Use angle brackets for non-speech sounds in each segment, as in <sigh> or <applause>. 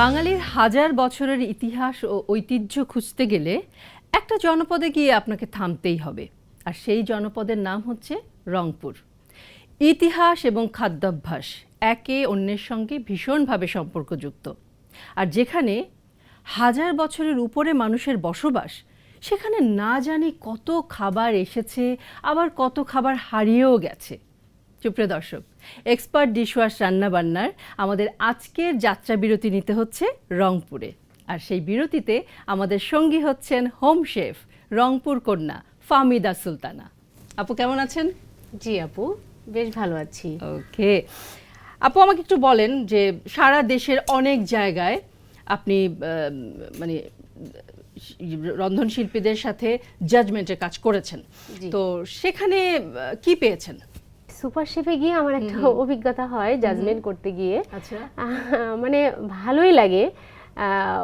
বাঙালির হাজার বছরের ইতিহাস ও ঐতিহ্য খুঁজতে গেলে একটা জনপদে গিয়ে আপনাকে থামতেই হবে। আর সেই জনপদের নাম হচ্ছে রংপুর। ইতিহাস এবং খাদ্যাভ্যাস একে অন্যের সঙ্গে ভীষণভাবে সম্পর্কযুক্ত। আর যেখানে হাজার বছরের উপরে মানুষের বসবাস, সেখানে না জানি কত খাবার এসেছে, আবার কত খাবার হারিয়েও গেছে। সুপ্রিয় দর্শক এক্সপার্ট ডিশওয়াশ রান্নাবান্নার আমাদের আজকের যাত্রা বিরতি নিতে হচ্ছে রংপুরে। আর সেই বিরতিতে আমাদের সঙ্গী হচ্ছেন হোম শেফ রংপুর কন্যা ফামিদা সুলতানা। আপু কেমন আছেন? জি আপু বেশ ভালো আছি। ওকে। আপু আমাকে একটু বলেন যে সারা দেশের অনেক জায়গায় আপনি মানে রন্ধন শিল্পীদের সাথে জাজমেন্টের কাজ করেছেন। তো সেখানে কি পেয়েছেন? সুপার শেফে গিয়ে আমার একটা অভিজ্ঞতা হয় জাজমেন্ট করতে গিয়ে। আচ্ছা। মানে ভালোই লাগে।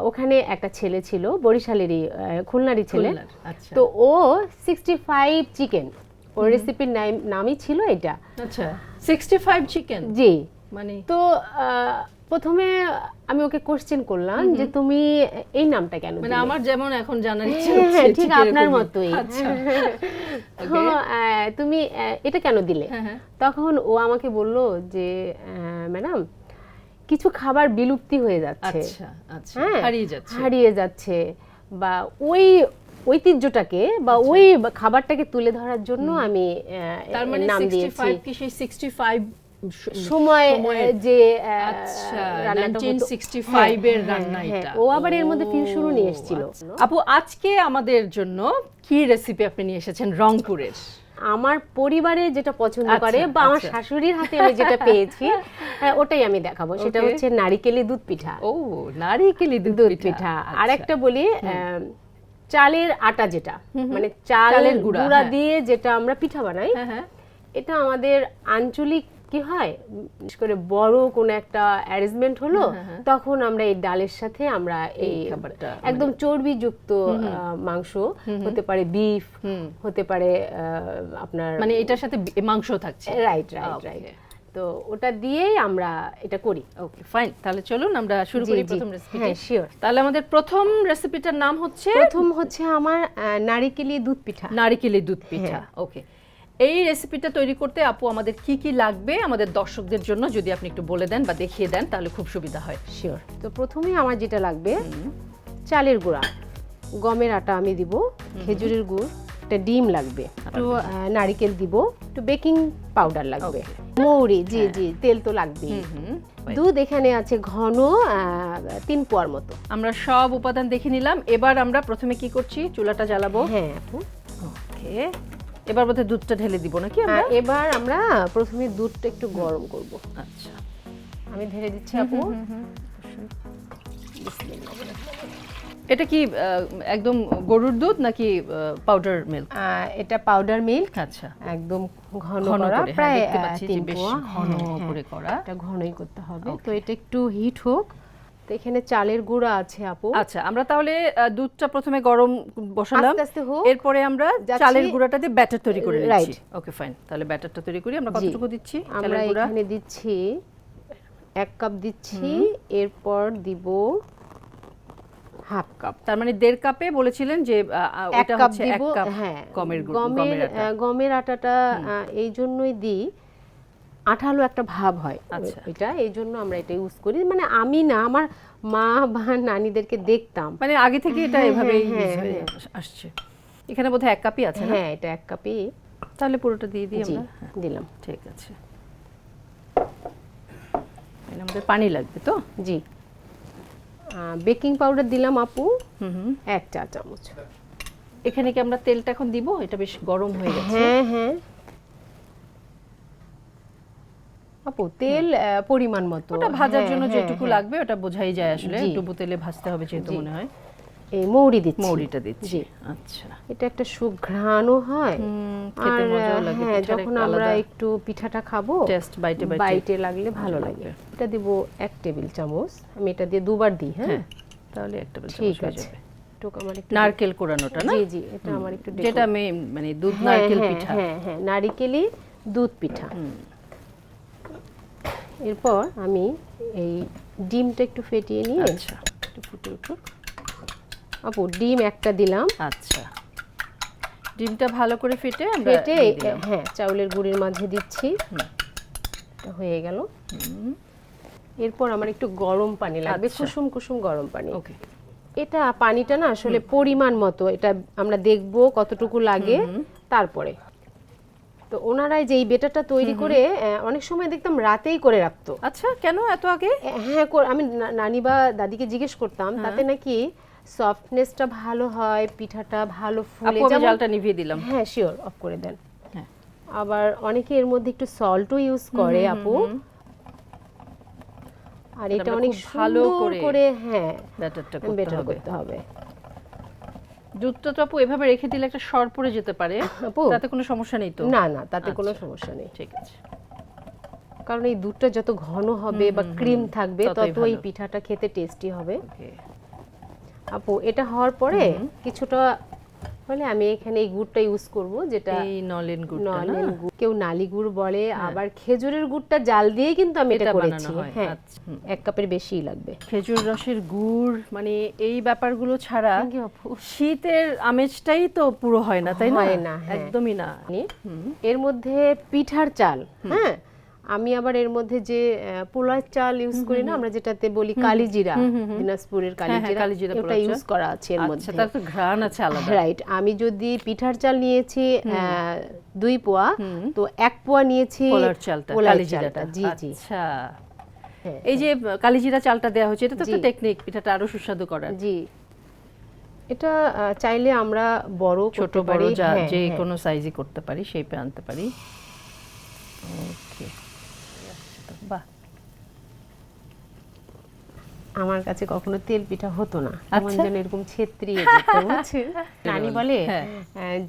ওখানে একটা ছেলে ছিল বরিশালেরই খুলনারই ছেলে। আচ্ছা। তো ও সিক্সটি ফাইভ চিকেন ওর রেসিপির নামই ছিল এটা। আচ্ছা। সিক্সটি ফাইভ চিকেন জি। মানে? তো প্রথমে আমি ওকে কোশ্চেন করলাম যে তুমি এই নামটা কেন মানে আমার যেমন এখন জানার ইচ্ছে হ্যাঁ, হচ্ছে হ্যাঁ, ঠিক আপনার। মতোই। আচ্ছা। <laughs> তুমি এটা কেন দিলে? হ্যাঁ, হ্যাঁ। তখন ও আমাকে বলল যে ম্যাডাম কিছু খাবার বিলুপ্তি হয়ে যাচ্ছে। আচ্ছা আচ্ছা হ্যাঁ হারিয়ে যাচ্ছে। হারিয়ে যাচ্ছে। বা ওই ঐতিহ্যটাকে বা আচ্ছা। ওই খাবারটাকে তুলে ধরার জন্য আমি তার মানে নাম দিয়েছি। 65 কি সেই 65 সময় যে আচ্ছা রান্নাটা হতো- 1965 এর হ্যাঁ, রান্না হ্যাঁ, এটা ও আবার এর মধ্যে ফিউশনও নিয়ে এসেছিল। আপু আজকে আমাদের জন্য কি রেসিপি আপনি নিয়ে এসেছেন রংপুরের? আমার পরিবারে যেটা পছন্দ আচ্ছা, করে বা আমার আচ্ছা। শাশুড়ির হাতে আমি যেটা পেয়েছি <laughs> হ্যাঁ, ওটাই আমি দেখাবো। সেটা হচ্ছে নারিকেলি দুধ পিঠা। ও নারিকেলি দুধ পিঠা। আর একটা বলি চালের আটা যেটা মানে চালের গুঁড়া, গুঁড়া হ্যাঁ। দিয়ে যেটা আমরা পিঠা বানাই হ্যাঁ হ্যাঁ। এটা আমাদের আঞ্চলিক কি হয়? বিশেষ করে বড় কোনো একটা অ্যারেঞ্জমেন্ট হলো তখন আমরা এই ডালের সাথে আমরা এই একদম চর্বিযুক্ত আহ, মাংস হতে পারে বিফ হতে পারে আপনার মানে এটার সাথে মাংস থাকছে। রাইট রাইট রাইট তো ওটা দিয়েই আমরা এটা করি। ওকে ফাইন তাহলে চলুন আমরা শুরু করি প্রথম রেসিপি হ্যাঁ শিওর তাহলে আমাদের প্রথম রেসিপিটার নাম হচ্ছে প্রথম হচ্ছে আমার নারিকেলি দুধ পিঠা। নারিকেলি দুধ পিঠা। হ্যাঁ। ওকে এই রেসিপিটা তৈরি করতে আপু আমাদের কি কি লাগবে আমাদের দর্শকদের জন্য যদি আপনি একটু বলে দেন বা দেখিয়ে দেন তাহলে খুব সুবিধা হয়। শিওর তো প্রথমেই আমার যেটা লাগবে চালের গুঁড়া। গমের আটা আমি দিব খেজুরের গুড় একটা ডিম লাগবে একটু নারিকেল দিব একটু বেকিং পাউডার লাগবে। মৌরি জি জি তেল তো লাগবেই। হুম দুধ এখানে আছে ঘন তিন পোয়ার মতো। আমরা সব উপাদান দেখে নিলাম। এবার আমরা প্রথমে কি করছি? চুলাটা জ্বালাবো। হ্যাঁ আপু। ওকে এবার বোধহয় দুধটা ঢেলে দিব নাকি আমরা? এবার আমরা প্রথমে দুধটা একটু গরম করব। আচ্ছা। আমি ঢেলে দিচ্ছি আপু। এটা কি আহ, একদম গরুর দুধ নাকি পাউডার মিল্ক এটা পাউডার মিল্ক আচ্ছা। একদম ঘন ঘন করা হ্যাঁ প্রায় দেখতে পাচ্ছি তিন বেশ ঘন হ্যাঁ, হ্যাঁ। করে করা। এটা ঘনই করতে হবে। তো এটা একটু হিট হোক। তো এখানে চালের গুঁড়া আছে আপু। আচ্ছা আমরা তাহলে দুধটা প্রথমে গরম বসালাম। আস্তে আস্তে হোক। এরপরে আমরা চালের গুঁড়াটা দিয়ে ব্যাটার তৈরি করে. নিচ্ছি। ওকে ফাইন তাহলে ব্যাটারটা তৈরি করি আমরা কতটুকু দিচ্ছি? আমরা চালের গুঁড়া। এখানে দিচ্ছি এক কাপ দিচ্ছি এরপর দিব হাফ কাপ। তার মানে দেড় কাপে বলেছিলেন যে কাপ হচ্ছে এক কাপ হ্যাঁ গমের গমের আটাটা এই জন্যই দিই। আঠালো একটা ভাব হয়। আচ্ছা। এটা এই জন্য আমরা এটা ইউজ করি। মানে আমি না আমার মা বা নানিদেরকে দেখতাম। মানে আগে থেকে এটা হ্যাঁ, এভাবেই হ্যাঁ, হয়ে। আসছে। এখানে বোধহয় এক কাপই আছে হ্যাঁ এটা এক কাপই। তাহলে পুরোটা দিয়ে দিই আমরা? দিলাম। ঠিক আছে। আমাদের পানি লাগবে তো? জি। বেকিং পাউডার দিলাম আপু। হুম হুম। এক চা চামচ। এখানে কি আমরা তেলটা এখন দিব? এটা বেশ গরম হয়ে গেছে। হ্যাঁ হ্যাঁ। আপু তেল পরিমাণ মতো। ওটা ভাজার হ্যাঁ, জন্য হ্যাঁ, যেটুকু হ্যাঁ। লাগবে ওটা বোঝাই যায় আসলে। ডুবো তেলে ভাজতে হবে যেহেতু মনে হয়। এই মৌরি দিচ্ছি। মৌরিটা দিচ্ছি। আচ্ছা। এটা একটা সুঘ্রাণও হয়। খেতে আর হ্যাঁ যখন আমরা একটু পিঠাটা খাব টেস্ট বাইটে বাইটে লাগলে ভালো লাগে। এটা দিব এক টেবিল চামচ। আমি এটা দিয়ে দুবার দিই হ্যাঁ? তাহলে একটা বেশ ঠিক হয়ে যাবে। নারকেল কোরানোটা না? জি জি এটা আমার একটু যেটা আমি মানে দুধ নারকেল পিঠা। হ্যাঁ হ্যাঁ নারিকেলি দুধ পিঠা। এরপর আমি এই ডিমটা একটু ফেটিয়ে নিয়ে আচ্ছা। একটু ফুটে উঠুক। আপু ডিম একটা দিলাম। আচ্ছা। ডিমটা ভালো করে ফেটে ফেটে হ্যাঁ চাউলের গুঁড়ির মাঝে দিচ্ছি। হয়ে গেল। এরপর আমার একটু গরম পানি লাগবে আচ্ছা। কুসুম কুসুম গরম পানি। ওকে। এটা পানিটা না আসলে পরিমাণ মতো এটা আমরা দেখব কতটুকু লাগে তারপরে। তো ওনারাই যে এই বেটারটা তৈরি করে অনেক সময় দেখতাম রাতেই করে রাখতো। আচ্ছা কেন এত আগে? হ্যাঁ আমি নানি বা দাদিকে জিজ্ঞেস করতাম তাতে নাকি সফটনেসটা ভালো হয় পিঠাটা ভালো ফুলে জালটা নিভিয়ে দিলাম। হ্যাঁ শিওর অফ করে দেন। হ্যাঁ। আবার অনেকে এর মধ্যে একটু সল্টও ইউজ করে আপু। আর এটা অনেক ভালো করে করে হ্যাঁ ব্যাটারটা করতে বেটার করতে হবে। দুধটা তো আপু এভাবে রেখে দিলে একটা সর পড়ে যেতে পারে। আপু তাতে কোনো সমস্যা নেই তো? না না তাতে কোনো আচ্ছা। সমস্যা নেই। ঠিক আছে। কারণ এই দুধটা যত ঘন হবে বা ক্রিম থাকবে তত এই পিঠাটা খেতে টেস্টি হবে। আপু এটা হওয়ার পরে কিছুটা হলে আমি এখানে এই গুড়টা ইউজ করব যেটা এই নলেন গুড়টা নলেন গুড়। কেউ নালি গুড় বলে আবার খেজুরের গুড়টা জাল দিয়ে কিন্তু আমি এটা করেছি। হয়, হ্যাঁ আচ্ছা, এক কাপের বেশিই লাগবে। খেজুর রসের গুড় মানে এই ব্যাপারগুলো ছাড়া। শীতের আমেজটাই তো পুরো হয় না তাই না? হয় হ্যাঁ। একদমই না। নিয়ে এর মধ্যে পিঠার চাল হ্যাঁ? আমি আবার এর মধ্যে যে পোলার চাল ইউজ করি না আমরা যেটাতে বলি কালিজিরা দিনাজপুরের কালিজিরা ওটা ইউজ করা আছে এর আচ্ছা মধ্যে। তার তো ঘ্রাণ আছে আলাদা। রাইট আমি যদি পিঠার চাল নিয়েছি দুই পোয়া তো এক পোয়া নিয়েছি পোলার চালটা কালিজিরাটা। জি জি। আচ্ছা। হ্যাঁ, এই যে কালিজিরা চালটা দেওয়া হচ্ছে এটা তো একটা টেকনিক পিঠাটা আরও সুস্বাদু করার। জি। এটা চাইলে আমরা বড় ছোট বড় যা হ্যাঁ, যে হ্যাঁ। কোনো সাইজই করতে পারি শেপে আনতে পারি। ওকে বাহ আমার কাছে কখনো তেল পিঠা হতো না। কেমন আচ্ছা। যেন এরকম ছেত্রিয়ে যেত বুঝছেন নানি বলে হ্যাঁ।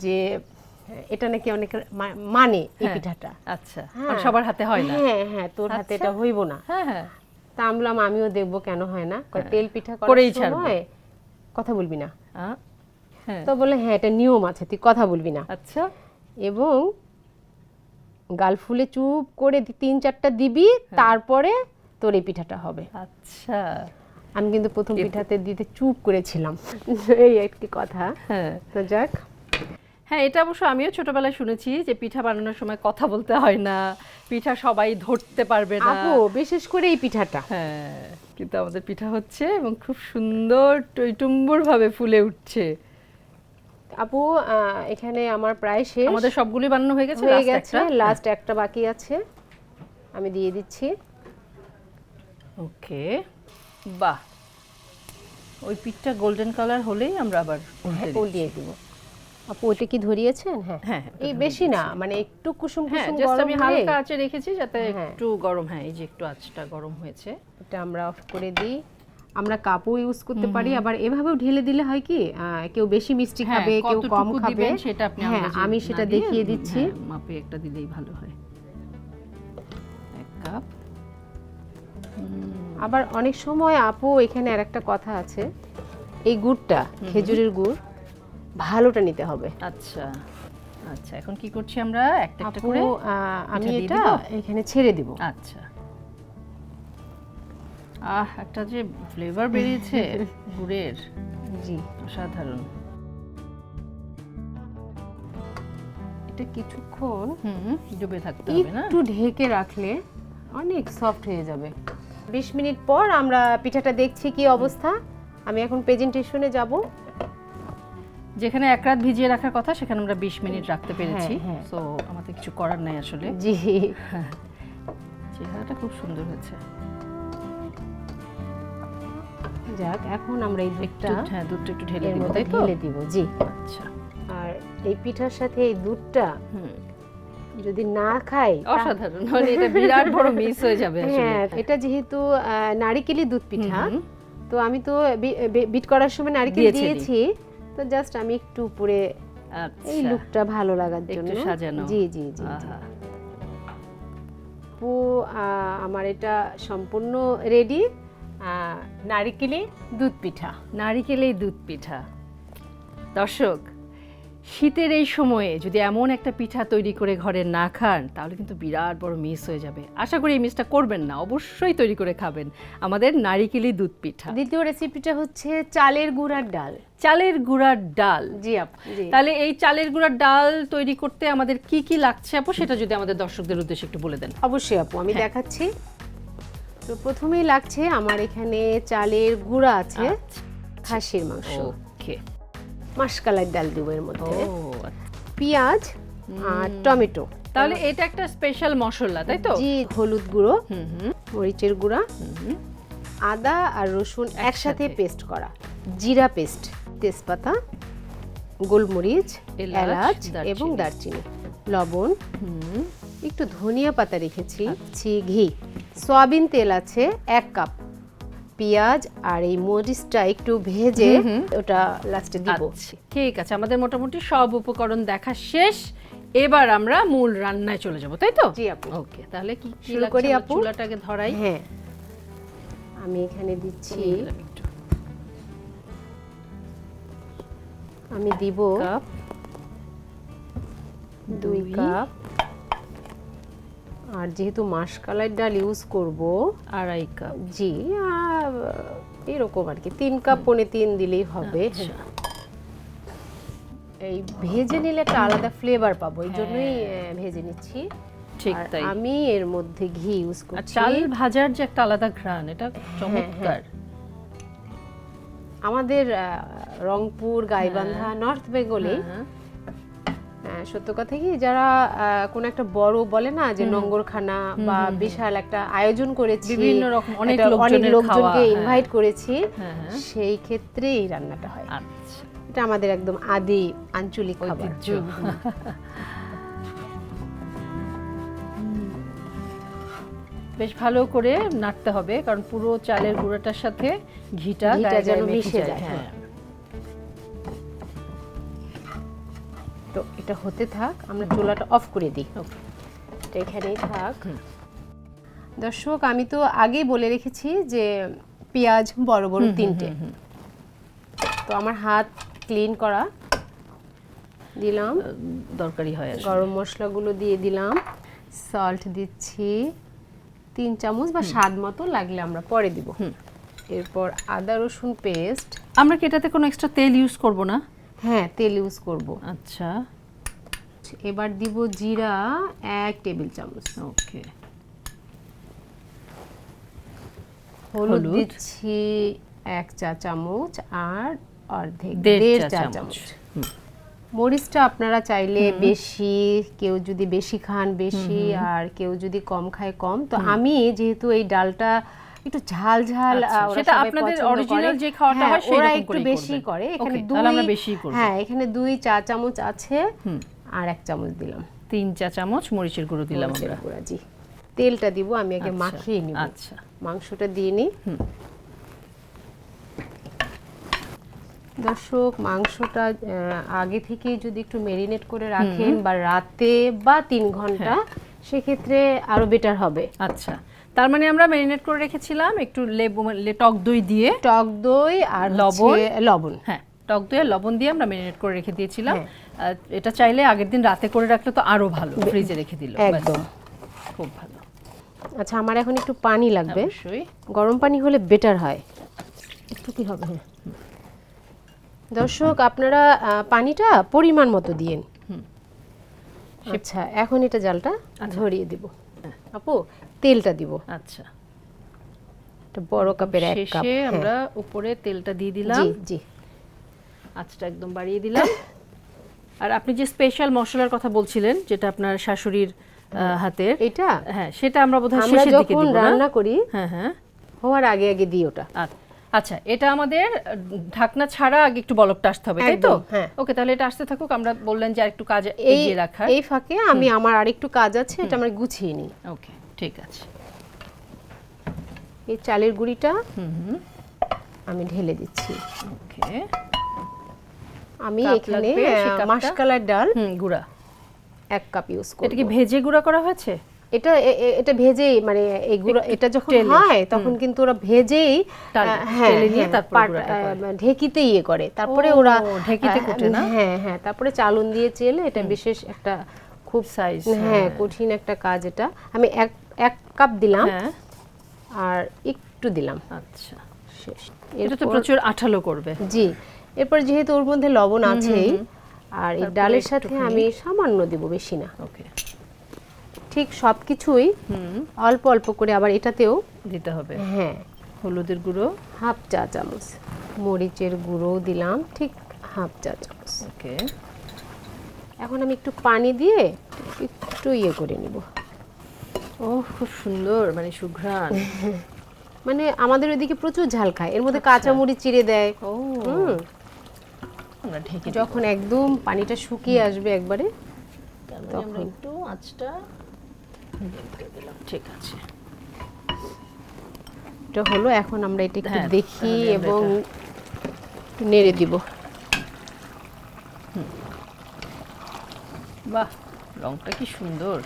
যে এটা নাকি অনেক মানে এই হ্যাঁ। পিঠাটা। আচ্ছা। হ্যাঁ। সবার হাতে হয় না। হ্যাঁ হ্যাঁ তোর হাতে আচ্ছা। এটা হইব না। হ্যাঁ হ্যাঁ। তা আমি বললাম আমিও দেখব কেন হয় না? তেল পিঠা করেই সময় কথা বলবি না। তো বলে হ্যাঁ এটা নিয়ম আছে তুই কথা বলবি না। আচ্ছা। এবং গাল ফুলে চুপ করে তিন চারটা দিবি। তারপরে তোর এই পিঠাটা হবে। আচ্ছা। আমি কিন্তু প্রথম পিঠাতে দিতে চুপ করেছিলাম। <laughs> এই একটি কথা। হ্যাঁ। তো যাক। হ্যাঁ এটা অবশ্য আমিও ছোটবেলায় শুনেছি যে পিঠা বানানোর সময় কথা বলতে হয় না। পিঠা সবাই ধরতে পারবে না। বিশেষ করে এই পিঠাটা। হ্যাঁ কিন্তু আমাদের পিঠা হচ্ছে এবং খুব সুন্দর টইটুম্বুর ভাবে ফুলে উঠছে। আপু এখানে আমার প্রায় শেষ। আমাদের সবগুলি বানানো হয়ে গেছে হয়ে গেছে লাস্ট একটা বাকি আছে। আমি দিয়ে দিচ্ছি। ওকে বাহ। ওই পিঠটা গোল্ডেন কালার হলেই আমরা আবার দিই। উল্টিয়ে দিব। আপু ওটা কি ধরিয়েছেন? হ্যাঁ। হ্যাঁ ওটা এই বেশি না মানে একটু কুসুম হ্যাঁ কুসুম জাস্ট গরম আমি হলে হালকা আঁচে রেখেছি যাতে হ্যাঁ। একটু গরম হ্যাঁ এই যে একটু আঁচটা গরম হয়েছে। এটা আমরা অফ করে দিই। আমরা কাপও ইউজ করতে পারি আবার এভাবেও ঢেলে দিলে হয় কি কেউ বেশি মিষ্টি হ্যাঁ, খাবে কেউ কম খাবে। সেটা আপনি হ্যাঁ আমি সেটা দেখিয়ে দিচ্ছি। হ্যাঁ, মাপে একটা দিলেই ভালো হয়। আবার অনেক সময় আপু এখানে আর একটা কথা আছে। এই গুড়টা খেজুরের গুড় ভালোটা নিতে হবে। আচ্ছা আচ্ছা এখন কি করছি আমরা? একটা একটা করে আমি এটা এখানে ছেড়ে দিব। আচ্ছা। আহ একটা যে ফ্লেভার বেরিয়েছে <laughs> গুড়ের। জি। অসাধারণ। এটা কিছুক্ষণ হুম ডুবে থাকতে হবে না? একটু ঢেকে রাখলে অনেক সফট হয়ে যাবে। বিশ মিনিট পর আমরা পিঠাটা দেখছি কি অবস্থা। আমি এখন প্রেজেন্টেশনে যাব। যেখানে এক রাত ভিজিয়ে রাখার কথা সেখানে আমরা বিশ মিনিট রাখতে পেরেছি। হ্যাঁ, হ্যাঁ। তো আমাদের কিছু করার নাই আসলে। জি। চেহারাটা খুব সুন্দর হয়েছে। যাক এখন আমরা এই দুধটা হ্যাঁ দুধটা একটু ঢেলে দিব তাই তো? ঢেলে দিব জি। আচ্ছা। আর এই পিঠার সাথে এই দুধটা হুম। যদি না খাই অসাধারণ মানে এটা বিরাট বড় মিস হয়ে যাবে আসলে হ্যাঁ এটা। যেহেতু নারিকেলি দুধ পিঠা তো আমি তো বিট করার সময় নারকেল দিয়েছি। তো জাস্ট আমি একটু উপরে এই আচ্ছা। লুকটা ভালো লাগার জন্য। সাজানো। জি জি জি। আপু আমার এটা সম্পূর্ণ রেডি নারিকেলি দুধ পিঠা। নারিকেলেই দুধ পিঠা। দর্শক শীতের এই সময়ে যদি এমন একটা পিঠা তৈরি করে ঘরে না খান তাহলে কিন্তু বিরাট বড় মিস হয়ে যাবে। আশা করি এই মিসটা করবেন না অবশ্যই তৈরি করে খাবেন। আমাদের নারিকেলি দুধ পিঠা। দ্বিতীয় রেসিপিটা হচ্ছে চালের গুঁড়ার ডাল। চালের গুঁড়ার ডাল। জি আপু তাহলে এই চালের গুঁড়ার ডাল তৈরি করতে আমাদের কি কি লাগছে আপু? সেটা যদি আমাদের দর্শকদের উদ্দেশ্যে একটু বলে দেন। অবশ্যই আপু আমি হ্যাঁ। দেখাচ্ছি। তো প্রথমেই লাগছে আমার এখানে চালের গুঁড়া আছে। আচ্ছা। খাসির মাংস। ওকে। মাসকালাই ডাল দিব এর ও মধ্যে আচ্ছা। পেঁয়াজ আর টমেটো। তাহলে এটা একটা স্পেশাল মশলা তাই তো? জি হলুদ গুঁড়ো হুম হুম। মরিচের গুঁড়া আদা আর রসুন একসাথে। পেস্ট করা। জিরা পেস্ট তেজপাতা গোলমরিচ এলাচ, এবং দারচিনি লবণ। হুম। একটু ধনিয়া পাতা রেখেছি ছি ঘি। সয়াবিন তেল আছে এক কাপ। পেঁয়াজ আর এই মরিচটা একটু ভেজে ওটা লাস্টে দিব। আচ্ছা ঠিক আছে আমাদের মোটামুটি সব উপকরণ দেখা শেষ। এবার আমরা মূল রান্নায় চলে যাব তাই তো? জি আপু। ওকে তাহলে কি কি শুরু করি আপু? চুলাটাকে ধরাই? হ্যাঁ। আমি এখানে দিচ্ছি আমি দিব কাপ দুই। কাপ আর যেহেতু মাসকালাই ডাল ইউজ করব আড়াই কাপ জি এরকম আর কি তিন কাপ পনে তিন দিলেই হবে। আচ্ছা। এই ভেজে নিলে একটা আলাদা ফ্লেভার পাবো এই জন্যই ভেজে নিচ্ছি। ঠিক তাই। আমি এর মধ্যে ঘি ইউজ করছি। চাল ভাজার যে একটা আলাদা ঘ্রাণ এটা চমৎকার। আমাদের রংপুর গাইবান্ধা নর্থ বেঙ্গলে হ্যাঁ, হ্যাঁ, সত্য কথা কি যারা কোনো একটা বড় বলে না যে নঙ্গরখানা বা বিশাল একটা আয়োজন করেছি বিভিন্ন রকম অনেক লোকজনকে হ্যাঁ। ইনভাইট করেছি হ্যাঁ, হ্যাঁ। সেই ক্ষেত্রে এই রান্নাটা হয়। আচ্ছা। এটা আমাদের একদম আদি আঞ্চলিক খাবার। বেশ ভালো করে নাড়তে হবে কারণ পুরো চালের গুঁড়োটার সাথে ঘিটা ঘিটা যেন মিশে যায়, হ্যাঁ। এটা হতে থাক আমরা চুলাটা অফ করে দিই. এটা এখানেই থাক। দর্শক আমি তো আগেই বলে রেখেছি যে পেঁয়াজ বড় বড় তিনটে। তো আমার হাত ক্লিন করা। দিলাম। দরকারি হয় গরম মশলাগুলো দিয়ে দিলাম। সল্ট দিচ্ছি। তিন চামচ বা স্বাদ মতো লাগলে আমরা পরে দিব। এরপর আদা রসুন পেস্ট আমরা কি এটাতে কোনো এক্সট্রা তেল ইউজ করব না? হ্যাঁ তেল ইউজ করব। আচ্ছা। এবার দিব জিরা এক টেবিল চামচ। ওকে হলুদ। দিচ্ছি এক চা চামচ আর অর্ধেক দেড় চা চামচ। মরিচটা আপনারা চাইলে বেশি কেউ যদি বেশি খান বেশি আর কেউ যদি কম খায় কম। তো আমি যেহেতু এই ডালটা একটু ঝাল ঝাল আচ্ছা, সেটা আপনাদের করে। যে খাওয়াটা হ্যাঁ, হয় ওরা একটু বেশি করে। এখানে দুই। হ্যাঁ এখানে দুই চা চামচ আছে। আর এক চামচ দিলাম। তিন চা চামচ মরিচের গুঁড়ো দিলাম আমরা। গুঁড়া, জি। তেলটা দিব আমি আগে আচ্ছা, মাখিয়ে নিব। আচ্ছা। মাংসটা দিয়ে নিই দর্শক মাংসটা আগে থেকে যদি একটু মেরিনেট করে রাখেন বা রাতে বা তিন ঘণ্টা হ্যাঁ। সেক্ষেত্রে আরও বেটার হবে। আচ্ছা। তার মানে আমরা ম্যারিনেট করে রেখেছিলাম একটু লেবু লে- টক দই দিয়ে। টক দই আর? লবণ। লবণ। হ্যাঁ। টক দই আর লবণ দিয়ে আমরা ম্যারিনেট করে রেখে দিয়েছিলাম। হ্যাঁ। এটা চাইলে আগের দিন রাতে করে রাখলে তো আরও ভালো ফ্রিজে রেখে দিল। একদম। খুব ভালো। আচ্ছা আমার এখন একটু পানি লাগবে। অবশ্যই। গরম পানি হলে বেটার হয়। একটু কি হবে? হ্যাঁ দর্শক আপনারা পানিটা পরিমাণ মতো দিয়েন। আচ্ছা এখন এটা জালটা ধরিয়ে দিব। আপু তেলটা দিব। আচ্ছা। একটা বড় কাপের এক কাপ। হ্যাঁ। আমরা উপরে তেলটা দিয়ে দিলাম। জি জি। আঁচটা একদম বাড়িয়ে দিলাম। আর আপনি যে স্পেশাল মশলার কথা বলছিলেন যেটা আপনার শাশুড়ির হাতের এটা? হ্যাঁ সেটা আমরা বোধহয় শেষের দিকে দিব রান্না করি হ্যাঁ হ্যাঁ। হওয়ার আগে আগে দিই ওটা। আচ্ছা এটা আমাদের ঢাকনা ছাড়া আগে একটু বলকটা আসতে হবে তাই তো? হ্যাঁ। ওকে তাহলে এটা আসতে থাকুক আমরা বললেন যে আরেকটু কাজ এগিয়ে রাখার। এই ফাঁকে আমি আমার আরেকটু কাজ আছে এটা আমরা গুছিয়ে নিই। ওকে ঠিক আছে। এই চালের গুঁড়িটা হুম হুম। আমি ঢেলে দিচ্ছি। ওকে। আমি এখানে? মাসকালার ডাল হুম গুঁড়া। এক কাপ ইউজ করব। এটা কি ভেজে গুঁড়া করা হয়েছে? এটা এটা ভেজেই মানে এই এগুলো এটা যখন হয় তখন কিন্তু ওরা ভেজেই হ্যাঁ তেলে নিয়ে হ্যাঁ, ঢেকিতে ইয়ে করে। তারপরে ওরা ঢেঁকিতে কুটে না? হ্যাঁ হ্যাঁ তারপরে চালন দিয়ে চেলে এটা বিশেষ একটা খুব সাইজ হ্যাঁ কঠিন একটা কাজ এটা। আমি এক এক কাপ দিলাম হ্যাঁ। আর একটু দিলাম। আচ্ছা। শেষ। এটা তো প্রচুর আঠালো করবে। জি। এরপর যেহেতু ওর মধ্যে লবণ আছেই আর এই ডালের সাথে আমি সামান্য দিব বেশি না। ওকে। ঠিক সব কিছুই হুম। অল্প অল্প করে আবার এটাতেও দিতে হবে। হ্যাঁ। হলুদের গুঁড়ো। হাফ চা চামচ। মরিচের গুঁড়ো দিলাম ঠিক হাফ চা চামচ। ওকে। এখন আমি একটু পানি দিয়ে একটু ইয়ে করে নিব। ও খুব সুন্দর মানে সুঘ্রাণ। <laughs> মানে আমাদের ওইদিকে প্রচুর ঝাল খায়। এর মধ্যে কাঁচা মরিচ চিড়ে দেয়। ও। হুম। আমরা ঢেকে যখন একদম পানিটা শুকিয়ে আসবে একবারে মানে আমরা একটু আঁচটা ঠিক আছে। এটা হলো এখন আমরা এটা একটু হ্যাঁ, দেখি এবং নেড়ে দিব। বাহ রংটা কি সুন্দর।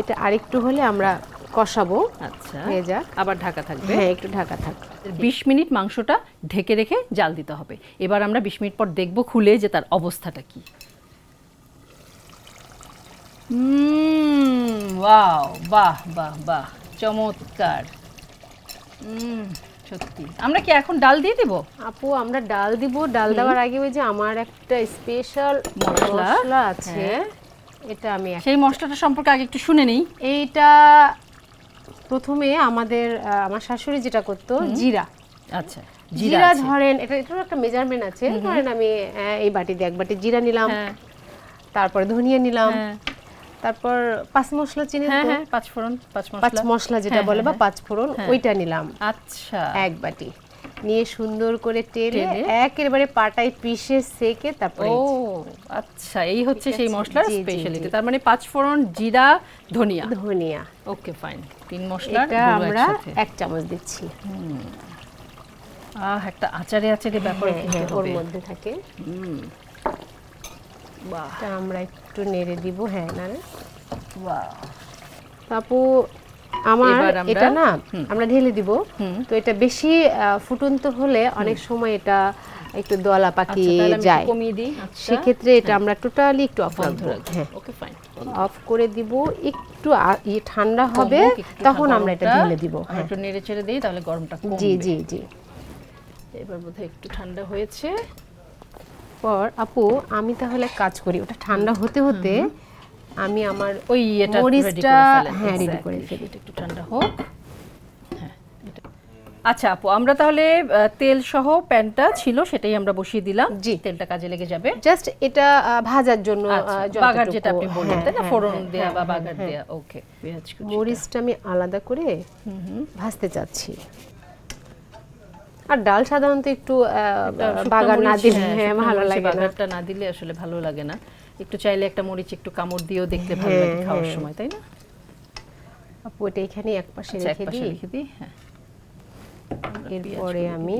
এটা আরেকটু হলে আমরা কষাবো। আচ্ছা। হয়ে যাক। আবার ঢাকা থাকবে? হ্যাঁ একটু ঢাকা থাকবে 20 মিনিট মাংসটা ঢেকে রেখে জাল দিতে হবে। এবার আমরা 20 মিনিট পর দেখব খুলে যে তার অবস্থাটা কি। ওয়াও বাহ বাহ বাহ চমৎকার। সত্যি। আমরা কি এখন ডাল দিয়ে দেব? আপু আমরা ডাল দিব। ডাল দেওয়ার আগে ওই যে আমার একটা স্পেশাল মশলা। আছে। হ্যাঁ। এটা আমি সেই মশলাটা সম্পর্কে আগে একটু শুনে নিই। এইটা প্রথমে আমাদের আমার শাশুড়ি যেটা করতো জিরা। আচ্ছা জিরা ধরেন এটা এটারও একটা মেজারমেন্ট আছে। ধরেন আমি এই বাটি দিয়ে এক বাটি জিরা নিলাম তারপর তারপরে ধনিয়া নিলাম হ্যাঁ। তারপর পাঁচ মশলা চিনি হ্যাঁ হ্যাঁ পাঁচ ফোড়ন পাঁচ পাঁচ মশলা। মশলা যেটা হ্যাঁ, বলে বা হ্যাঁ, পাঁচ ফোড়ন ওইটা নিলাম। আচ্ছা। এক বাটি। নিয়ে সুন্দর করে টেলে? একেবারে পাটায় পিষে সেকে তারপরে ও আচ্ছা এই হচ্ছে সেই মশলার স্পেশালিটি তার মানে পাঁচ ফোড়ন জিরা ধনিয়া। ধনিয়া। ওকে ফাইন তিন মশলার এটা আমরা এক চামচ দিচ্ছি। আহ একটা আচারে আচারে ব্যাপার হ্যাঁ হ্যাঁ ওর মধ্যে থাকে। বাহ। এটা আমরা একটু নেড়ে দিব হ্যাঁ নাড়ে বাহ। আপু আমার এটা না আমরা ঢেলে দিব। তো এটা বেশি ফুটন্ত হলে অনেক সময় এটা একটু দলা আচ্ছা পাকিয়ে যায়। আচ্ছা। সেক্ষেত্রে এটা আমরা টোটালি একটু অফ রাখব। রাখব। হ্যাঁ। অফ করে দিব একটু ইয়ে ঠান্ডা হবে তখন আমরা এটা ঢেলে দিব। হ্যাঁ। একটু নেড়ে চেড়ে দিই তাহলে গরমটা কমবে। জি জি। জি এবার বোধহয় একটু ঠান্ডা হয়েছে। পর আপু আমি তাহলে কাজ করি। ওটা ঠান্ডা হতে হতে আমি আমার ওই এটা মরিচটা হ্যাঁ রেডি করে ফেলি। একটু ঠান্ডা হোক। হ্যাঁ আচ্ছা আপু আমরা তাহলে তেল সহ প্যানটা ছিল সেটাই আমরা বসিয়ে দিলাম। জি। তেলটা কাজে লেগে যাবে। জাস্ট এটা ভাজার জন্য আচ্ছা, বাগার যেটা আপনি বললেন হ্যাঁ, তাই না? হ্যাঁ, ফোড়ন দেয়া বা বাগার। দেয়া ওকে পেঁয়াজ মরিচটা আমি আলাদা করে ভাজতে চাচ্ছি। আর ডাল সাধারণত একটু বাগার না দিলে হ্যাঁ ভালো লাগে না। বাগারটা না দিলে আসলে ভালো লাগে না। একটু চাইলে একটা মরিচ একটু কামড় দিয়েও দেখতে ভালো লাগে হ্যাঁ, খাওয়ার হ্যাঁ। সময় তাই না? আপু এটা এখানে এক পাশে আচ্ছা, রেখে দিই? রেখে দিই হ্যাঁ। এরপরে আমি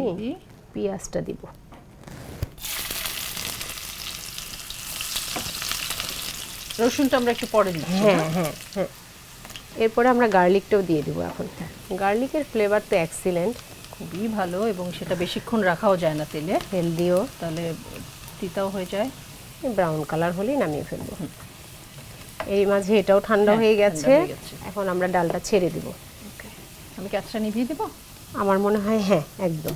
পেঁয়াজটা দিব। রসুনটা আমরা একটু পরে দিচ্ছি হ্যাঁ হ্যাঁ? হ্যাঁ এরপরে আমরা গার্লিকটাও দিয়ে দিব এখন। গার্লিকের ফ্লেভার তো এক্সিলেন্ট খুবই ভালো এবং সেটা বেশিক্ষণ রাখাও যায় না তেলে। হেলদিও তাহলে তিতাও হয়ে যায়। ব্রাউন কালার হলেই নামিয়ে ফেলব। এই মাঝে এটাও ঠান্ডা হ্যাঁ, হয়ে গেছে। এখন আমরা ডালটা ছেড়ে দিব। আমি গ্যাসটা নিভিয়ে দেবো? আমার মনে হয় হ্যাঁ একদম।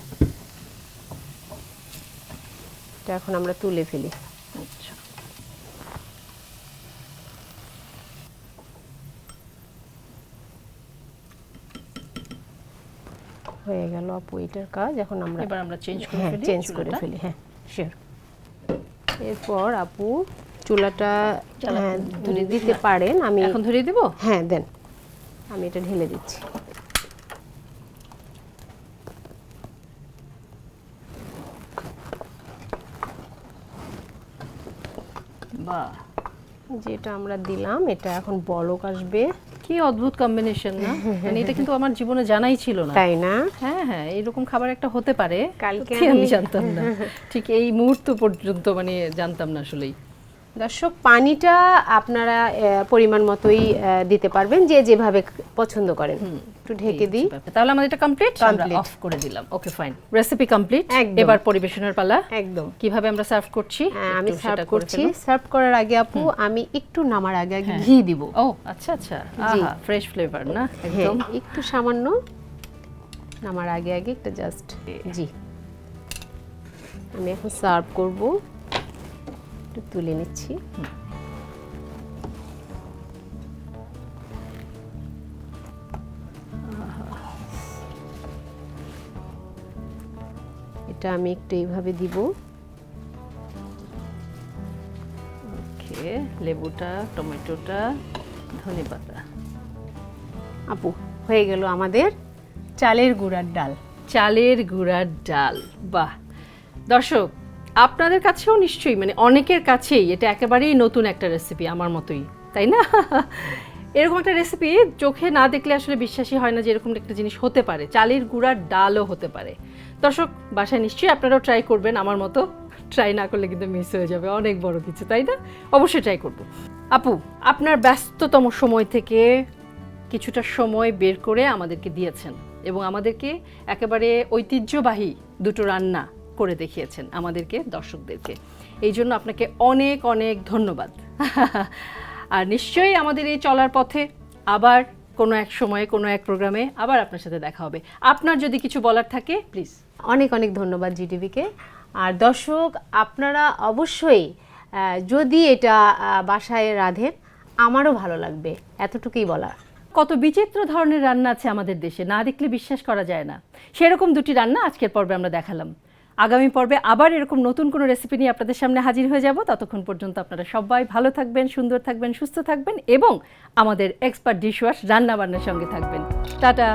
এটা এখন আমরা তুলে ফেলি। আচ্ছা। হয়ে গেল আপু এটার কাজ। এখন আমরা এবার আমরা চেঞ্জ করে হ্যাঁ ফেলি চেঞ্জ করে ফেলি। হ্যাঁ শিওর এরপর আপু চুলাটা হ্যাঁ, ধরে দিতে পারেন আমি এখন ধরিয়ে দেবো? হ্যাঁ দেন। আমি এটা ঢেলে দিচ্ছি। বাহ। যেটা আমরা দিলাম এটা এখন বলক আসবে। কি অদ্ভুত কম্বিনেশন না? <laughs> মানে এটা কিন্তু আমার জীবনে জানাই ছিল না। তাই না? হ্যাঁ হ্যাঁ এরকম খাবার একটা হতে পারে। কালকে আমি জানতাম না? <laughs> ঠিক এই মুহূর্ত পর্যন্ত মানে জানতাম না আসলেই। দর্শক পানিটা আপনারা পরিমাণ মতোই দিতে পারবেন যে যেভাবে পছন্দ করেন। একটু ঢেকে দিই। তাহলে আমাদের এটা কমপ্লিট আমরা অফ করে দিলাম। ওকে ফাইন রেসিপি কমপ্লিট এবার পরিবেশনের পালা। একদম। কীভাবে আমরা সার্ভ করছি? হ্যাঁ, আমি সার্ভ করছি। সার্ভ করার আগে আপু আমি একটু নামার আগে আগে ঘি দিব। ও আচ্ছা আচ্ছা। আহা ফ্রেশ ফ্লেভার না? হ্যাঁ একদম। একটু সামান্য নামার আগে আগে একটা জাস্ট জি। আমি এখন সার্ভ করব। একটু তুলে নিচ্ছি। এটা আমি একটু এইভাবে দিব। ওকে, লেবুটা, টমেটোটা, ধনেপাতা। আপু, হয়ে গেল আমাদের চালের গুঁড়ার ডাল। চালের গুঁড়ার ডাল, বাহ। দর্শক আপনাদের কাছেও নিশ্চয়ই মানে অনেকের কাছেই। এটা একেবারেই নতুন একটা রেসিপি আমার মতোই, তাই না? এরকম একটা রেসিপি চোখে না দেখলে আসলে বিশ্বাসই হয় না যে এরকম একটা জিনিস হতে পারে। চালের গুঁড়ার ডালও হতে পারে। দর্শক, বাসায় নিশ্চয়ই আপনারাও ট্রাই করবেন। আমার মতো ট্রাই না করলে কিন্তু মিস হয়ে যাবে। অনেক বড় কিছু, তাই না? অবশ্যই ট্রাই করব। আপু, আপনার ব্যস্ততম সময় থেকে কিছুটা সময় বের করে আমাদেরকে দিয়েছেন এবং আমাদেরকে একেবারে ঐতিহ্যবাহী দুটো রান্না করে দেখিয়েছেন আমাদেরকে দর্শকদেরকে। এই জন্য আপনাকে অনেক অনেক ধন্যবাদ। <laughs> আর নিশ্চয়ই আমাদের এই চলার পথে আবার কোনো এক সময়ে কোনো এক প্রোগ্রামে আবার আপনার সাথে দেখা হবে। আপনার যদি কিছু বলার থাকে প্লিজ অনেক অনেক ধন্যবাদ জিটিভিকে। আর দর্শক আপনারা অবশ্যই যদি এটা বাসায় রাঁধেন আমারও ভালো লাগবে এতটুকুই বলা কত বিচিত্র ধরনের রান্না আছে আমাদের দেশে না দেখলে বিশ্বাস করা যায় না। সেরকম দুটি রান্না আজকের পর্বে আমরা দেখালাম। আগামী পর্বে আবার এরকম নতুন কোনো রেসিপি নিয়ে আপনাদের সামনে হাজির হয়ে যাব। ততক্ষণ পর্যন্ত আপনারা সবাই ভালো থাকবেন, সুন্দর থাকবেন, সুস্থ থাকবেন এবং আমাদের এক্সপার্ট ডিশওয়াশ রান্নাবান্নার সঙ্গে থাকবেন। টাটা!